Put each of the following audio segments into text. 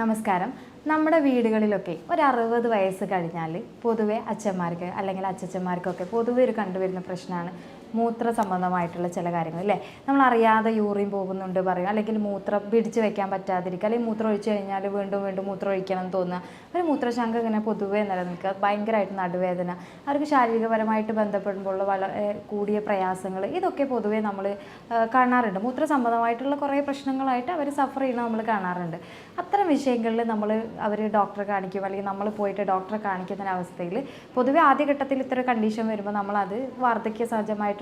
നമസ്കാരം. നമ്മുടെ വീടുകളിലൊക്കെ ഒരു അറുപത് വയസ്സ് കഴിഞ്ഞാൽ പൊതുവെ അച്ഛന്മാർക്ക് അല്ലെങ്കിൽ അച്ഛച്ചന്മാർക്കൊക്കെ പൊതുവെ ഒരു കണ്ടുവരുന്ന പ്രശ്നമാണ്. മൂത്ര സംബന്ധമായിട്ടുള്ള ചില കാര്യങ്ങൾ അല്ലേ നമ്മൾ അറിയാതെ യൂറിൻ പോകുന്നുണ്ട് പറയും അല്ലെങ്കിൽ മൂത്രം പിടിച്ച് വെക്കാൻ പറ്റാതിരിക്കുക അല്ലെങ്കിൽ മൂത്രം ഒഴിച്ചു കഴിഞ്ഞാൽ വീണ്ടും വീണ്ടും മൂത്രം ഒഴിക്കണം എന്ന് തോന്നുക. ഒരു മൂത്രശങ്ക ഇങ്ങനെ പൊതുവെ നിലനിൽക്കുക ഭയങ്കരമായിട്ട് നടുവേദന അവർക്ക് ശാരീരികപരമായിട്ട് ബന്ധപ്പെടുമ്പോൾ വളരെ കൂടിയ പ്രയാസങ്ങൾ ഇതൊക്കെ പൊതുവെ നമ്മൾ കാണാറുണ്ട്. മൂത്ര സംബന്ധമായിട്ടുള്ള കുറേ പ്രശ്നങ്ങളായിട്ട് അവർ സഫർ ചെയ്യുന്നത് നമ്മൾ കാണാറുണ്ട്. അത്തരം വിഷയങ്ങളിൽ നമ്മൾ അവർ ഡോക്ടറെ കാണിക്കും അല്ലെങ്കിൽ നമ്മൾ പോയിട്ട് ഡോക്ടറെ കാണിക്കുന്ന അവസ്ഥയിൽ പൊതുവെ ആദ്യഘട്ടത്തിൽ ഇത്തരം കണ്ടീഷൻ വരുമ്പോൾ നമ്മളത് വാർദ്ധക്യ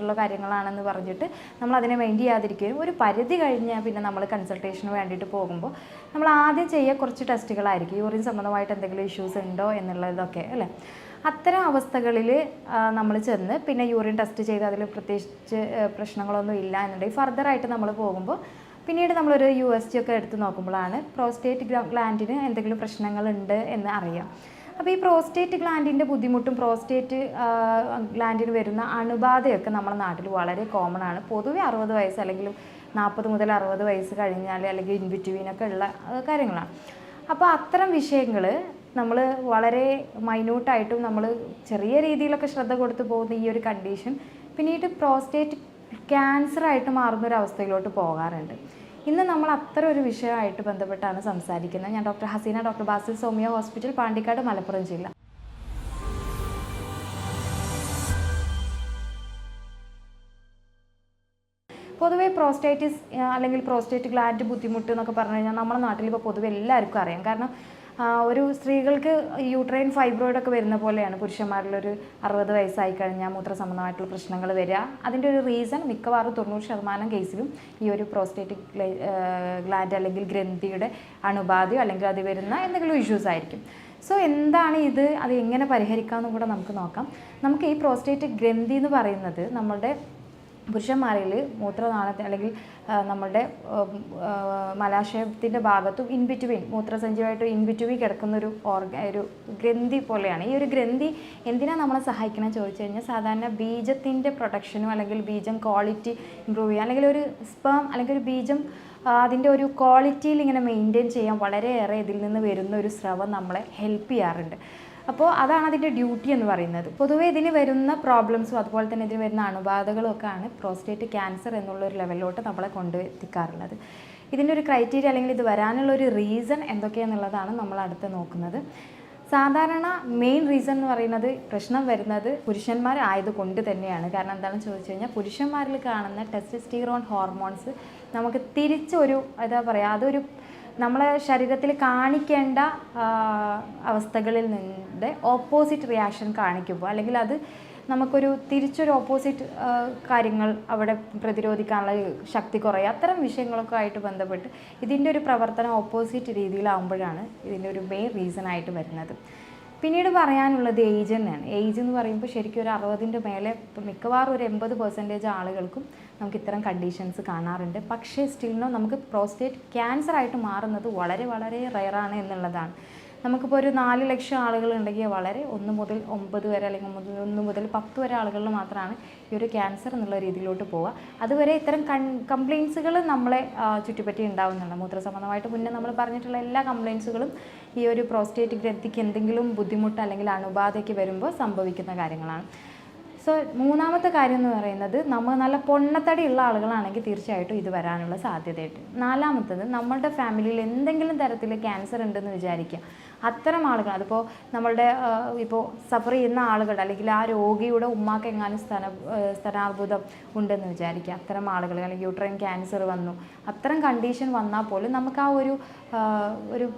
സഹജമായിട്ടുള്ള കാര്യങ്ങളാണെന്ന് പറഞ്ഞിട്ട് നമ്മൾ അതിനെ മൈൻഡ് ചെയ്യാതിരിക്കുകയും ഒരു പരിധി കഴിഞ്ഞാൽ പിന്നെ നമ്മൾ കൺസൾട്ടേഷന് വേണ്ടിയിട്ട് പോകുമ്പോൾ നമ്മൾ ആദ്യം ചെയ്യുക കുറച്ച് ടെസ്റ്റുകളായിരിക്കും. യൂറിൻ സംബന്ധമായിട്ട് എന്തെങ്കിലും ഇഷ്യൂസ് ഉണ്ടോ എന്നുള്ളതൊക്കെ അല്ലേ? അത്തരം അവസ്ഥകളിൽ നമ്മൾ ചെന്ന് പിന്നെ യൂറിൻ ടെസ്റ്റ് ചെയ്ത് അതിൽ പ്രത്യേകിച്ച് പ്രശ്നങ്ങളൊന്നും ഇല്ല എന്നുണ്ടെങ്കിൽ ഫർദറായിട്ട് നമ്മൾ പോകുമ്പോൾ പിന്നീട് നമ്മളൊരു യു എസ് ജി ഒക്കെ എടുത്ത് നോക്കുമ്പോഴാണ് പ്രോസ്റ്റേറ്റ് ഗ്ലാൻഡിന് എന്തെങ്കിലും പ്രശ്നങ്ങളുണ്ട് എന്ന് അറിയാം. അപ്പോൾ ഈ പ്രോസ്റ്റേറ്റ് ഗ്ലാൻഡിന്റെ ബുദ്ധിമുട്ടും പ്രോസ്റ്റേറ്റ് ഗ്ലാൻഡിന് വരുന്ന അണുബാധയൊക്കെ നമ്മുടെ നാട്ടിൽ വളരെ കോമൺ ആണ്. പൊതുവെ അറുപത് വയസ്സ് അല്ലെങ്കിൽ നാൽപ്പത് മുതൽ അറുപത് വയസ്സ് കഴിഞ്ഞാൽ അല്ലെങ്കിൽ ഇൻ ബിറ്റ്വീനൊക്കെ ഉള്ള കാര്യങ്ങളാണ്. അപ്പോൾ അത്തരം വിഷയങ്ങൾ നമ്മൾ വളരെ മൈന്യൂട്ടായിട്ടും നമ്മൾ ചെറിയ രീതിയിലൊക്കെ ശ്രദ്ധ കൊടുത്തു പോകുന്ന ഈ ഒരു കണ്ടീഷൻ പിന്നീട് പ്രോസ്റ്റേറ്റ് ക്യാൻസറായിട്ട് മാറുന്ന ഒരു അവസ്ഥയിലോട്ട് പോകാറുണ്ട്. ഇന്ന് നമ്മൾ അത്ര ഒരു വിഷയമായിട്ട് ബന്ധപ്പെട്ടാണ് സംസാരിക്കുന്നത്. ഞാൻ doctor Hasina doctor Basil Soumya hospital Pandikkad Malappuram ജില്ല. പൊതുവെ പ്രോസ്റ്റേറ്റിസ് അല്ലെങ്കിൽ പ്രോസ്റ്റേറ്റ് ഗ്ലാൻഡ് ബുദ്ധിമുട്ട് എന്നൊക്കെ പറഞ്ഞു കഴിഞ്ഞാൽ നമ്മുടെ നാട്ടിൽ ഇപ്പോൾ പൊതുവെ എല്ലാവർക്കും അറിയാം. കാരണം ഒരു സ്ത്രീകൾക്ക് യൂട്രൈൻ ഫൈബ്രോയിഡ് ഒക്കെ വരുന്ന പോലെയാണ്. പുരുഷന്മാരിലൊരു അറുപത് വയസ്സായി കഴിഞ്ഞാൽ മൂത്ര സംബന്ധമായിട്ടുള്ള പ്രശ്നങ്ങൾ വരിക. അതിന്റെ ഒരു റീസൺ മിക്കവാറും തൊണ്ണൂറ് ശതമാനം കേസിലും ഈ ഒരു പ്രോസ്റ്റേറ്റിക് ഗ്ലാൻഡ് അല്ലെങ്കിൽ ഗ്രന്ഥിയുടെ അണുബാധയോ അല്ലെങ്കിൽ അത് വരുന്ന എന്തെങ്കിലും ഇഷ്യൂസ് ആയിരിക്കും. സോ എന്താണ് ഇത്? അത് എങ്ങനെ പരിഹരിക്കാമെന്നും കൂടെ നമുക്ക് നോക്കാം. നമുക്ക് ഈ പ്രോസ്റ്റേറ്റിക് ഗ്രന്ഥി എന്ന് പറയുന്നത് നമ്മളുടെ പുരുഷന്മാരിൽ മൂത്രനാളത്തിന് അല്ലെങ്കിൽ നമ്മുടെ മലാശയത്തിന്റെ ഭാഗത്തും ഇൻ ബിറ്റ്വീൻ മൂത്രസഞ്ചിയുമായിട്ട് ഇൻ ബിറ്റ്വീൻ കിടക്കുന്ന ഒരു ഓർഗ ഒരു ഗ്രന്ഥി പോലെയാണ്. ഈ ഒരു ഗ്രന്ഥി എന്തിനാണ് നമ്മളെ സഹായിക്കണമെന്ന് ചോദിച്ചു കഴിഞ്ഞാൽ സാധാരണ ബീജത്തിന്റെ പ്രൊഡക്ഷനും അല്ലെങ്കിൽ ബീജം ക്വാളിറ്റി ഇമ്പ്രൂവ് ചെയ്യുക അല്ലെങ്കിൽ ഒരു സ്പേം അല്ലെങ്കിൽ ഒരു ബീജം അതിന്റെ ഒരു ക്വാളിറ്റിയിൽ ഇങ്ങനെ മെയിന്റെയിൻ ചെയ്യാൻ വളരെയേറെ ഇതിൽ നിന്ന് വരുന്ന ഒരു സ്രവം നമ്മളെ ഹെൽപ്പ് ചെയ്യാറുണ്ട്. അപ്പോൾ അതാണ് അതിന്റെ ഡ്യൂട്ടി എന്ന് പറയുന്നത്. പൊതുവേ ഇതിന് വരുന്ന പ്രോബ്ലംസും അതുപോലെ തന്നെ ഇതിന് വരുന്ന അണുബാധകളും ഒക്കെ ആണ് പ്രോസ്റ്റേറ്റ് ക്യാൻസർ എന്നുള്ള ഒരു ലെവലിലോട്ട് നമ്മളെ കൊണ്ടെത്തിക്കാറുള്ളത് ഇതിന്റെ ഒരു ക്രൈറ്റീരിയ അല്ലെങ്കിൽ ഇത് വരാനുള്ള ഒരു റീസൺ എന്തൊക്കെയാണെന്നുള്ളതാണ് നമ്മൾ അടുത്ത് നോക്കുന്നത്. സാധാരണ മെയിൻ റീസൺ എന്ന് പറയുന്നത് പ്രശ്നം വരുന്നത് പുരുഷന്മാർ ആയതുകൊണ്ട് തന്നെയാണ്. കാരണം എന്താണെന്ന് ചോദിച്ചു കഴിഞ്ഞാൽ പുരുഷന്മാരിൽ കാണുന്ന ടെസ്റ്റസ്റ്റീറോൺ ഹോർമോൺസ് നമുക്ക് തിരിച്ചൊരു എന്താ പറയുക അതൊരു നമ്മളെ ശരീരത്തിൽ കാണിക്കേണ്ട അവസ്ഥകളിൽ നിന്ന് ഓപ്പോസിറ്റ് റിയാക്ഷൻ കാണിക്കുമ്പോൾ അല്ലെങ്കിൽ അത് നമുക്കൊരു തിരിച്ചൊരു ഓപ്പോസിറ്റ് കാര്യങ്ങൾ അവിടെ പ്രതിരോധിക്കാനുള്ള ശക്തി കുറയുക അത്തരം വിഷയങ്ങളൊക്കെ ആയിട്ട് ബന്ധപ്പെട്ട് ഇതിന്റെ ഒരു പ്രവർത്തനം ഓപ്പോസിറ്റ് രീതിയിലാവുമ്പോഴാണ് ഇതിന്റെ ഒരു മെയിൻ റീസൺ ആയിട്ട് വരുന്നത്. പിന്നീട് പറയാനുള്ളത് ഏജ് തന്നെയാണ്. ഏജ് എന്ന് പറയുമ്പോൾ ശരിക്കും ഒരു അറുപതിന്റെ മേലെ മിക്കവാറും ഒരു എൺപത് പെർസെന്റേജ് ആളുകൾക്കും നമുക്ക് ഇത്തരം കണ്ടീഷൻസ് കാണാറുണ്ട്. പക്ഷേ സ്റ്റിൽനോ നമുക്ക് പ്രോസ്റ്റേറ്റ് ക്യാൻസർ ആയിട്ട് മാറുന്നത് വളരെ വളരെ റയറാണ് എന്നുള്ളതാണ്. നമുക്കിപ്പോൾ ഒരു നാല് ലക്ഷം ആളുകൾ ഉണ്ടെങ്കിൽ വളരെ ഒന്ന് മുതൽ ഒമ്പത് വരെ അല്ലെങ്കിൽ ഒന്ന് മുതൽ പത്ത് വരെ ആളുകളിൽ മാത്രമാണ് ഈ ഒരു ക്യാൻസർ എന്നുള്ള രീതിയിലോട്ട് പോവുക. അതുവരെ ഇത്തരം കൺ കംപ്ലയിൻസുകൾ നമ്മളെ ചുറ്റിപ്പറ്റി ഉണ്ടാവുന്നുണ്ട്. മൂത്രസംബന്ധമായിട്ട് മുന്നേ നമ്മൾ പറഞ്ഞിട്ടുള്ള എല്ലാ കംപ്ലയിൻസുകളും ഈ ഒരു പ്രോസ്റ്റേറ്റ് ഗ്രന്ഥിക്ക് എന്തെങ്കിലും ബുദ്ധിമുട്ട് അല്ലെങ്കിൽ അണുബാധയ്ക്ക് വരുമ്പോൾ സംഭവിക്കുന്ന കാര്യങ്ങളാണ്. സോ മൂന്നാമത്തെ കാര്യം എന്ന് പറയുന്നത് നമ്മൾ നല്ല പൊണ്ണത്തടി ഉള്ള ആളുകളാണെങ്കിൽ തീർച്ചയായിട്ടും ഇത് വരാനുള്ള സാധ്യതയുണ്ട്. നാലാമത്തത് നമ്മളുടെ ഫാമിലിയിൽ എന്തെങ്കിലും തരത്തിൽ ക്യാൻസർ ഉണ്ടെന്ന് വിചാരിക്കുക. അത്തരം ആളുകൾ അതിപ്പോൾ നമ്മളുടെ ഇപ്പോൾ സഫർ ചെയ്യുന്ന ആളുകൾ അല്ലെങ്കിൽ ആ രോഗിയുടെ ഉമ്മാക്ക് എങ്ങാനും സ്ഥന സ്ഥനാർബുദം ഉണ്ടെന്ന് വിചാരിക്കുക. അത്തരം ആളുകൾ അല്ലെങ്കിൽ യൂട്രൈൻ ക്യാൻസർ വന്നു. അത്തരം കണ്ടീഷൻ വന്നാൽ പോലും നമുക്ക് ആ ഒരു ഒരു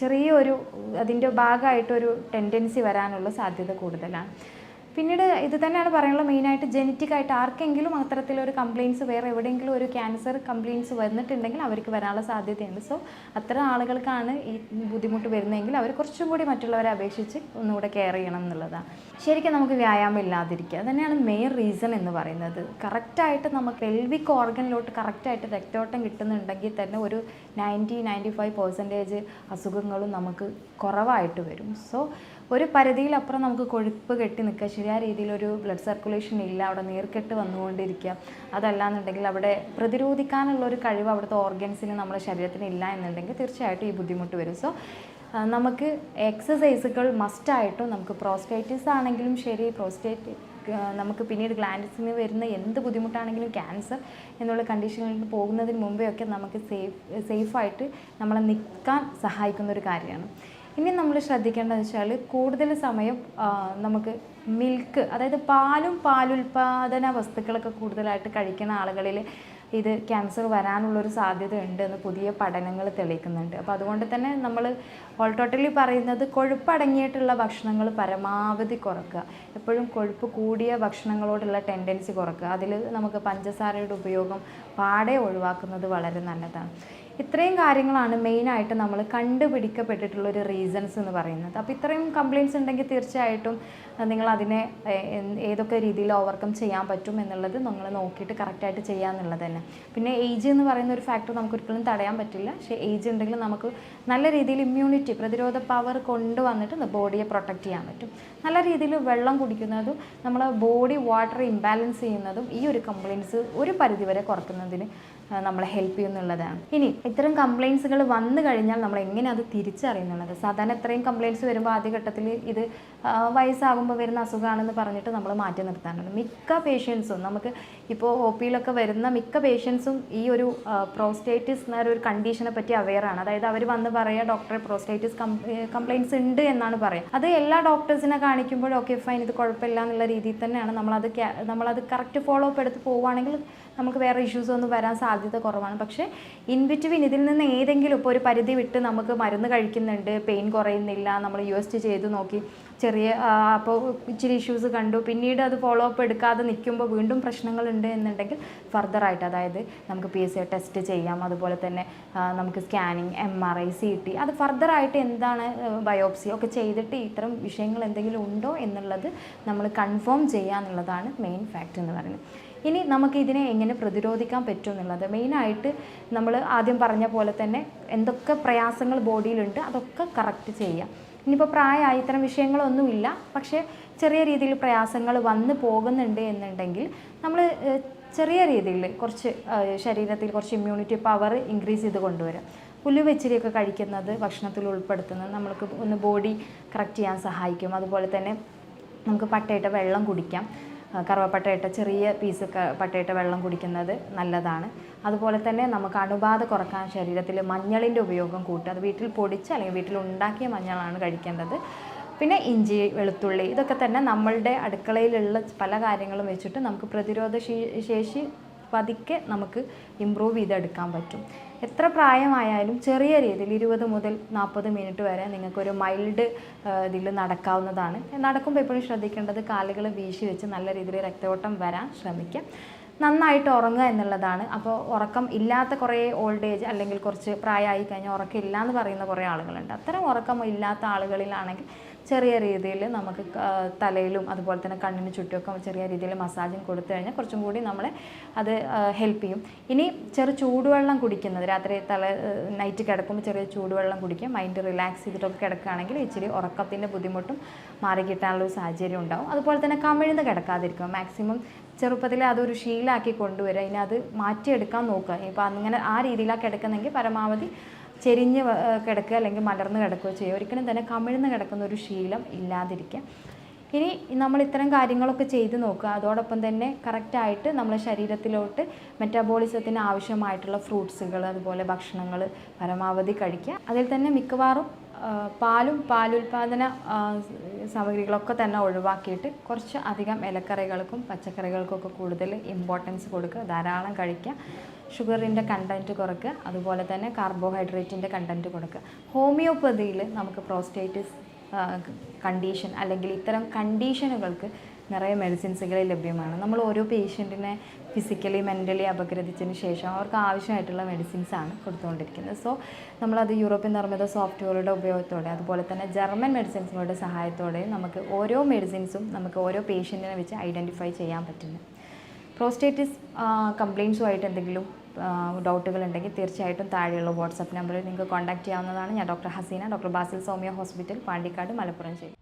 ചെറിയൊരു അതിന്റെ ഭാഗമായിട്ടൊരു ടെൻഡൻസി വരാനുള്ള സാധ്യത കൂടുതലാണ്. പിന്നീട് ഇത് തന്നെയാണ് പറയാനുള്ളത് മെയിനായിട്ട് ജനറ്റിക് ആയിട്ട് ആർക്കെങ്കിലും അത്തരത്തിലൊരു കംപ്ലയിൻസ് വേറെ എവിടെയെങ്കിലും ഒരു ക്യാൻസർ കംപ്ലയിൻസ് വന്നിട്ടുണ്ടെങ്കിൽ അവർക്ക് വരാനുള്ള സാധ്യതയുണ്ട്. സോ അത്തരം ആളുകൾക്കാണ് ഈ ബുദ്ധിമുട്ട് വരുന്നതെങ്കിൽ അവർ കുറച്ചും കൂടി മറ്റുള്ളവരെ അപേക്ഷിച്ച് ഒന്നുകൂടെ കെയർ ചെയ്യണം എന്നുള്ളതാണ്. ശരിക്കും നമുക്ക് വ്യായാമം ഇല്ലാതിരിക്കുക. തന്നെയാണ് മെയിൻ റീസൺ എന്ന് പറയുന്നത്. കറക്റ്റായിട്ട് നമുക്ക് പെൽവിക് ഓർഗനിലോട്ട് കറക്റ്റായിട്ട് രക്തോട്ടം കിട്ടുന്നുണ്ടെങ്കിൽ തന്നെ ഒരു നയന്റി നയന്റി ഫൈവ് പെർസെന്റേജ് അസുഖങ്ങളും നമുക്ക് കുറവായിട്ട് വരും. സോ ഒരു പരിധിയിലപ്പുറം നമുക്ക് കൊഴുപ്പ് കെട്ടി നിൽക്കുക. ശരിയായ രീതിയിലൊരു ബ്ലഡ് സർക്കുലേഷൻ ഇല്ല. അവിടെ നീർക്കെട്ട് വന്നുകൊണ്ടിരിക്കുക. അതല്ലാന്നുണ്ടെങ്കിൽ അവിടെ പ്രതിരോധിക്കാനുള്ള ഒരു കഴിവ് അവിടുത്തെ ഓർഗൻസിന് നമ്മുടെ ശരീരത്തിന് ഇല്ല എന്നുണ്ടെങ്കിൽ തീർച്ചയായിട്ടും ഈ ബുദ്ധിമുട്ട് വരും. സോ നമുക്ക് എക്സസൈസുകൾ മസ്റ്റായിട്ടും നമുക്ക് പ്രോസ്റ്റേറ്റിസ് ആണെങ്കിലും ശരി പ്രോസ്റ്റേറ്റ് നമുക്ക് പിന്നീട് ഗ്ലാൻഡ്സിന് വരുന്ന എന്ത് ബുദ്ധിമുട്ടാണെങ്കിലും ക്യാൻസർ എന്നുള്ള കണ്ടീഷനിൽ പോകുന്നതിന് മുമ്പേ ഒക്കെ നമുക്ക് സേഫ് സേഫായിട്ട് നമ്മളെ നിൽക്കാൻ സഹായിക്കുന്ന ഒരു കാര്യമാണ്. ഇനി നമ്മൾ ശ്രദ്ധിക്കേണ്ടതെന്ന് വെച്ചാൽ കൂടുതൽ സമയം നമുക്ക് മിൽക്ക് അതായത് പാലും പാലുൽപാദന വസ്തുക്കളൊക്കെ കൂടുതലായിട്ട് കഴിക്കുന്ന ആളുകളിൽ ഇത് ക്യാൻസർ വരാനുള്ളൊരു സാധ്യത ഉണ്ട് എന്ന് പുതിയ പഠനങ്ങൾ തെളിയിക്കുന്നുണ്ട്. അപ്പോൾ അതുകൊണ്ട് തന്നെ നമ്മൾ ഓൾ ടോട്ടലി പറയുന്നത് കൊഴുപ്പടങ്ങിയിട്ടുള്ള ഭക്ഷണങ്ങൾ പരമാവധി കുറക്കുക. എപ്പോഴും കൊഴുപ്പ് കൂടിയ ഭക്ഷണങ്ങളോടുള്ള ടെൻഡൻസി കുറക്കുക. അതിൽ നമുക്ക് പഞ്ചസാരയുടെ ഉപയോഗം പാടെ ഒഴിവാക്കുന്നത് വളരെ നല്ലതാണ്. ഇത്രയും കാര്യങ്ങളാണ് മെയിനായിട്ട് നമ്മൾ കണ്ടുപിടിക്കപ്പെട്ടിട്ടുള്ള ഒരു റീസൺസ് എന്ന് പറയുന്നത്. അപ്പോൾ ഇത്രയും കംപ്ലയിൻസ് ഉണ്ടെങ്കിൽ തീർച്ചയായിട്ടും നിങ്ങൾ അതിനെ ഏതൊക്കെ രീതിയിൽ ഓവർകം ചെയ്യാൻ പറ്റും എന്നുള്ളത് നിങ്ങൾ നോക്കിയിട്ട് കറക്റ്റായിട്ട് ചെയ്യാന്നുള്ളത് തന്നെ. പിന്നെ ഏജ് എന്ന് പറയുന്ന ഒരു ഫാക്ടർ നമുക്ക് ഒരിക്കലും തടയാൻ പറ്റില്ല. പക്ഷേ ഏജ് ഉണ്ടെങ്കിൽ നമുക്ക് നല്ല രീതിയിൽ ഇമ്മ്യൂണിറ്റി പ്രതിരോധ പവർ കൊണ്ടുവന്നിട്ട് ബോഡിയെ പ്രൊട്ടക്റ്റ് ചെയ്യാൻ പറ്റും. നല്ല രീതിയിൽ വെള്ളം കുടിക്കുന്നതും നമ്മളെ ബോഡി വാട്ടർ ഇംബാലൻസ് ചെയ്യുന്നതും ഈ ഒരു കംപ്ലയിൻസ് ഒരു പരിധിവരെ കുറയ്ക്കുന്നതിന് ആ, നമ്മളെ ഹെൽപ്പ് ചെയ്യുന്നുള്ളതാണ് ഇനി ഇത്തരം കംപ്ലയിൻസുകൾ വന്നു കഴിഞ്ഞാൽ നമ്മൾ എങ്ങനെ അത് തിരിച്ചറിയുന്നുള്ളത്? സാധാരണ ഇത്രയും കംപ്ലയിൻസ് വരുമ്പോൾ ആദ്യഘട്ടത്തിൽ ഇത് വയസ്സാകുമ്പോൾ വരുന്ന അസുഖമാണെന്ന് പറഞ്ഞിട്ട് നമ്മൾ മാറ്റി നിർത്താറുണ്ട്. മിക്ക പേഷ്യൻസും നമുക്ക് ഇപ്പോൾ ഒ പിയിലൊക്കെ വരുന്ന മിക്ക പേഷ്യൻസും ഈ ഒരു പ്രോസ്റ്റേറ്റിസ് എന്നൊരു ഒരു കണ്ടീഷനെ പറ്റി അവെയറാണ് അതായത് അവർ വന്ന് പറയുക ഡോക്ടറെ പ്രോസ്റ്റേറ്റിസ് കംപ്ലയിൻസ് ഉണ്ട് എന്നാണ് പറയുക അത് എല്ലാ ഡോക്ടേഴ്സിനെ കാണിക്കുമ്പോഴും ഓക്കെ ഫൈൻ ഇത് കുഴപ്പമില്ല എന്നുള്ള രീതിയിൽ തന്നെയാണ് നമ്മളത് നമ്മളത് കറക്റ്റ് ഫോളോ അപ്പ് എടുത്ത് പോവുകയാണെങ്കിൽ നമുക്ക് വേറെ ഇഷ്യൂസ് ഒന്നും വരാൻ സാധ്യത കുറവാണ്. പക്ഷേ ഇൻ ബിറ്റ്വീൻ ഇതിൽ നിന്ന് ഏതെങ്കിലും ഇപ്പോൾ ഒരു പരിധി വിട്ട് നമുക്ക് മരുന്ന് കഴിക്കുന്നുണ്ട് പെയിൻ കുറയുന്നില്ല നമ്മൾ യു എസ് ടി ചെയ്ത് നോക്കി ചെറിയ അപ്പോൾ ഇച്ചിരി ഇഷ്യൂസ് കണ്ടു. പിന്നീട് അത് ഫോളോ അപ്പ് എടുക്കാതെ നിൽക്കുമ്പോൾ വീണ്ടും പ്രശ്നങ്ങളുണ്ട് എന്നുണ്ടെങ്കിൽ ഫർദറായിട്ട് അതായത് നമുക്ക് പി എസ് സി ടെസ്റ്റ് ചെയ്യാം. അതുപോലെ തന്നെ നമുക്ക് scanning M R I C T അത് ഫർദറായിട്ട് എന്താണ് ബയോപ്സി ഒക്കെ ചെയ്തിട്ട് ഇത്തരം വിഷയങ്ങൾ എന്തെങ്കിലും ഉണ്ടോ എന്നുള്ളത് നമ്മൾ കൺഫേം ചെയ്യുക എന്നുള്ളതാണ് മെയിൻ ഫാക്റ്റ് എന്ന് പറയുന്നത്. ഇനി നമുക്ക് ഇതിനെ എങ്ങനെ പ്രതിരോധിക്കാൻ പറ്റും എന്നുള്ളത്. മെയിനായിട്ട് നമ്മൾ ആദ്യം പറഞ്ഞ പോലെ തന്നെ എന്തൊക്കെ പ്രയാസങ്ങൾ ബോഡിയിലുണ്ട് അതൊക്കെ കറക്റ്റ് ചെയ്യാം ഇനിയിപ്പോൾ പ്രായമായി ഇത്തരം വിഷയങ്ങളൊന്നുമില്ല. പക്ഷേ ചെറിയ രീതിയിൽ പ്രയാസങ്ങൾ വന്ന് പോകുന്നുണ്ട് എന്നുണ്ടെങ്കിൽ നമ്മൾ ചെറിയ രീതിയിൽ കുറച്ച് ശരീരത്തിൽ കുറച്ച് ഇമ്മ്യൂണിറ്റി പവർ ഇൻക്രീസ് ചെയ്ത് കൊണ്ടുവരാം. ഉലുവച്ചിരിയൊക്കെ കഴിക്കുന്നത് ഭക്ഷണത്തിൽ ഉൾപ്പെടുത്തുന്നത് നമ്മൾക്ക് ഒന്ന് ബോഡി കറക്റ്റ് ചെയ്യാൻ സഹായിക്കും. അതുപോലെ തന്നെ നമുക്ക് പട്ടയിട്ട വെള്ളം കുടിക്കാം. കറുവപ്പട്ടയിട്ട ചെറിയ പീസ് പട്ടയിട്ട വെള്ളം കുടിക്കുന്നത് നല്ലതാണ്. അതുപോലെ തന്നെ നമുക്ക് അണുബാധ കുറയ്ക്കാൻ ശരീരത്തിൽ മഞ്ഞളിന്റെ ഉപയോഗം കൂട്ടുക. അത് വീട്ടിൽ പൊടിച്ച് അല്ലെങ്കിൽ വീട്ടിൽ ഉണ്ടാക്കിയ മഞ്ഞളാണ് കഴിക്കേണ്ടത്. പിന്നെ ഇഞ്ചി വെളുത്തുള്ളി ഇതൊക്കെ തന്നെ നമ്മളുടെ അടുക്കളയിലുള്ള പല കാര്യങ്ങളും വെച്ചിട്ട് നമുക്ക് പ്രതിരോധ ശേഷി പതുക്കെ നമുക്ക് ഇമ്പ്രൂവ് ചെയ്തെടുക്കാൻ പറ്റും. എത്ര പ്രായമായാലും ചെറിയ രീതിയിൽ ഇരുപത് മുതൽ നാൽപ്പത് മിനിറ്റ് വരെ നിങ്ങൾക്കൊരു മൈൽഡ് ഇതിൽ നടക്കാവുന്നതാണ്. നടക്കുമ്പോൾ എപ്പോഴും ശ്രദ്ധിക്കേണ്ടത് കാലുകൾ വീശി വെച്ച് നല്ല രീതിയിൽ രക്തയോട്ടം വരാൻ ശ്രമിക്കുക നന്നായിട്ട് ഉറങ്ങുക എന്നുള്ളതാണ്. അപ്പോൾ ഉറക്കം ഇല്ലാത്ത കുറേ ഓൾഡ് ഏജ് അല്ലെങ്കിൽ കുറച്ച് പ്രായമായി കഴിഞ്ഞാൽ ഉറക്കം ഇല്ല എന്ന് പറയുന്ന കുറേ ആളുകളുണ്ട്. അത്തരം ഉറക്കം ഇല്ലാത്ത ആളുകളിലാണെങ്കിൽ ചെറിയ രീതിയിൽ നമുക്ക് തലയിലും അതുപോലെ തന്നെ കണ്ണിന് ചുറ്റുമൊക്കെ ചെറിയ രീതിയിൽ മസാജും കൊടുത്തു കഴിഞ്ഞാൽ കുറച്ചും കൂടി നമ്മളെ അത് ഹെൽപ്പ് ചെയ്യും. ഇനി ചെറു ചൂടുവെള്ളം കുടിക്കുന്നത് രാത്രി തല നൈറ്റ് കിടക്കുമ്പോൾ ചെറിയ ചൂടുവെള്ളം കുടിക്കുക മൈൻഡ് റിലാക്സ് ചെയ്തിട്ടൊക്കെ കിടക്കുകയാണെങ്കിൽ ഇച്ചിരി ഉറക്കത്തിന്റെ ബുദ്ധിമുട്ടും മാറി കിട്ടാനുള്ള ഒരു സാഹചര്യം ഉണ്ടാവും. അതുപോലെ തന്നെ കമിഴ്ന്ന് കിടക്കാതിരിക്കുക. മാക്സിമം ചെറുപ്പത്തിൽ അതൊരു ശീലമാക്കി കൊണ്ടുവരിക. ഇനി അത് മാറ്റിയെടുക്കാൻ നോക്കുക. ഇപ്പോൾ അങ്ങനെ ആ രീതിയിലാണ് കിടക്കുന്നെങ്കിൽ പരമാവധി ചെരിഞ്ഞ് കിടക്കുക അല്ലെങ്കിൽ മലർന്ന് കിടക്കുകയോ ചെയ്യുക. ഒരിക്കലും തന്നെ കമിഴ്ന്ന് കിടക്കുന്ന ഒരു ശീലം ഇല്ലാതിരിക്കുക. ഇനി നമ്മൾ ഇത്തരം കാര്യങ്ങളൊക്കെ ചെയ്ത് നോക്കുക. അതോടൊപ്പം തന്നെ കറക്റ്റായിട്ട് നമ്മളെ ശരീരത്തിലോട്ട് മെറ്റാബോളിസത്തിന് ആവശ്യമായിട്ടുള്ള ഫ്രൂട്ട്സുകൾ അതുപോലെ ഭക്ഷണങ്ങൾ പരമാവധി കഴിക്കുക. അതിൽ തന്നെ മിക്കവാറും പാലും പാലുൽപാദന സാമഗ്രികളൊക്കെ തന്നെ ഒഴിവാക്കിയിട്ട് കുറച്ച് അധികം ഇലക്കറികൾക്കും പച്ചക്കറികൾക്കൊക്കെ കൂടുതൽ ഇമ്പോർട്ടൻസ് കൊടുക്കുക ധാരാളം കഴിക്കുക ഷുഗറിന്റെ കണ്ടന്റ് കുറയ്ക്കുക അതുപോലെ തന്നെ കാർബോഹൈഡ്രേറ്റിന്റെ കണ്ടന്റ് കൊടുക്കുക. ഹോമിയോപ്പതിയിൽ നമുക്ക് പ്രോസ്റ്റേറ്റിസ് കണ്ടീഷൻ അല്ലെങ്കിൽ ഇത്തരം കണ്ടീഷനുകൾക്ക് നിറയെ മെഡിസിൻസുകൾ ലഭ്യമാണ്. നമ്മൾ ഓരോ പേഷ്യന്റിനെ ഫിസിക്കലി മെന്റലി അപഗ്രഥിച്ചതിന് ശേഷം അവർക്ക് ആവശ്യമായിട്ടുള്ള മെഡിസിൻസാണ് കൊടുത്തുകൊണ്ടിരിക്കുന്നത്. സോ നമ്മളത് യൂറോപ്യൻ നിർമ്മിത സോഫ്റ്റ്വെയറുടെ ഉപയോഗത്തോടെ അതുപോലെ തന്നെ ജർമ്മൻ മെഡിസിൻസുകളുടെ സഹായത്തോടെ നമുക്ക് ഓരോ മെഡിസിൻസും നമുക്ക് ഓരോ പേഷ്യന്റിനെ വെച്ച് ഐഡന്റിഫൈ ചെയ്യാൻ പറ്റുന്നു. പ്രോസ്റ്റേറ്റിസ് കംപ്ലയിൻസുമായിട്ട് എന്തെങ്കിലും ഡൗട്ടുകൾ ഉണ്ടെങ്കിൽ തീർച്ചയായിട്ടും താഴെയുള്ള വാട്സപ്പ് നമ്പറിൽ നിങ്ങൾക്ക് കോൺടാക്റ്റ് ചെയ്യാവുന്നതാണ്. ഞാൻ doctor Hasina doctor Basil Soumya hospital Pandikkad Malappuram ചെയ്യും